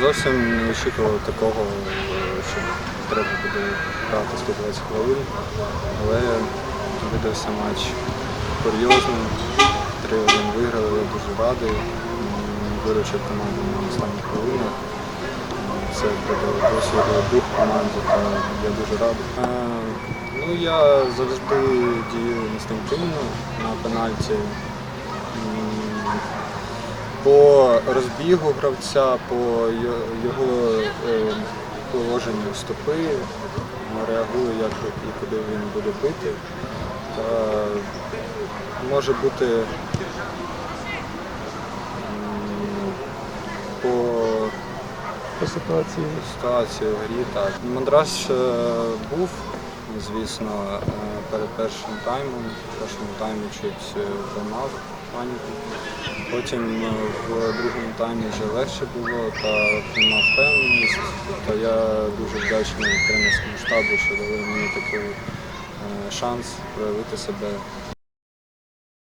Зовсім не очікував такого, е, що треба буде грати 120 хвилин, але видався матч курйозним. 3-1 виграли, я дуже радий. Виручив команду на останніх хвилинах. Це буде досвід дух команди, то я дуже радий. Ну, я завжди дію інстинктивно на пенальті. По розбігу гравця, по його е, положенню стопи, реагую, як і куди він буде бити. Та може бути по По ситуації. ситуації в грі. Так. Мандраж е, був, звісно, е, перед першим таймом. В першому таймі чуть займав паніку. Потім е, в другому таймі вже легше було та приймав впевненість. Та я дуже вдячний тренерському штабу, що дали мені такий е, шанс проявити себе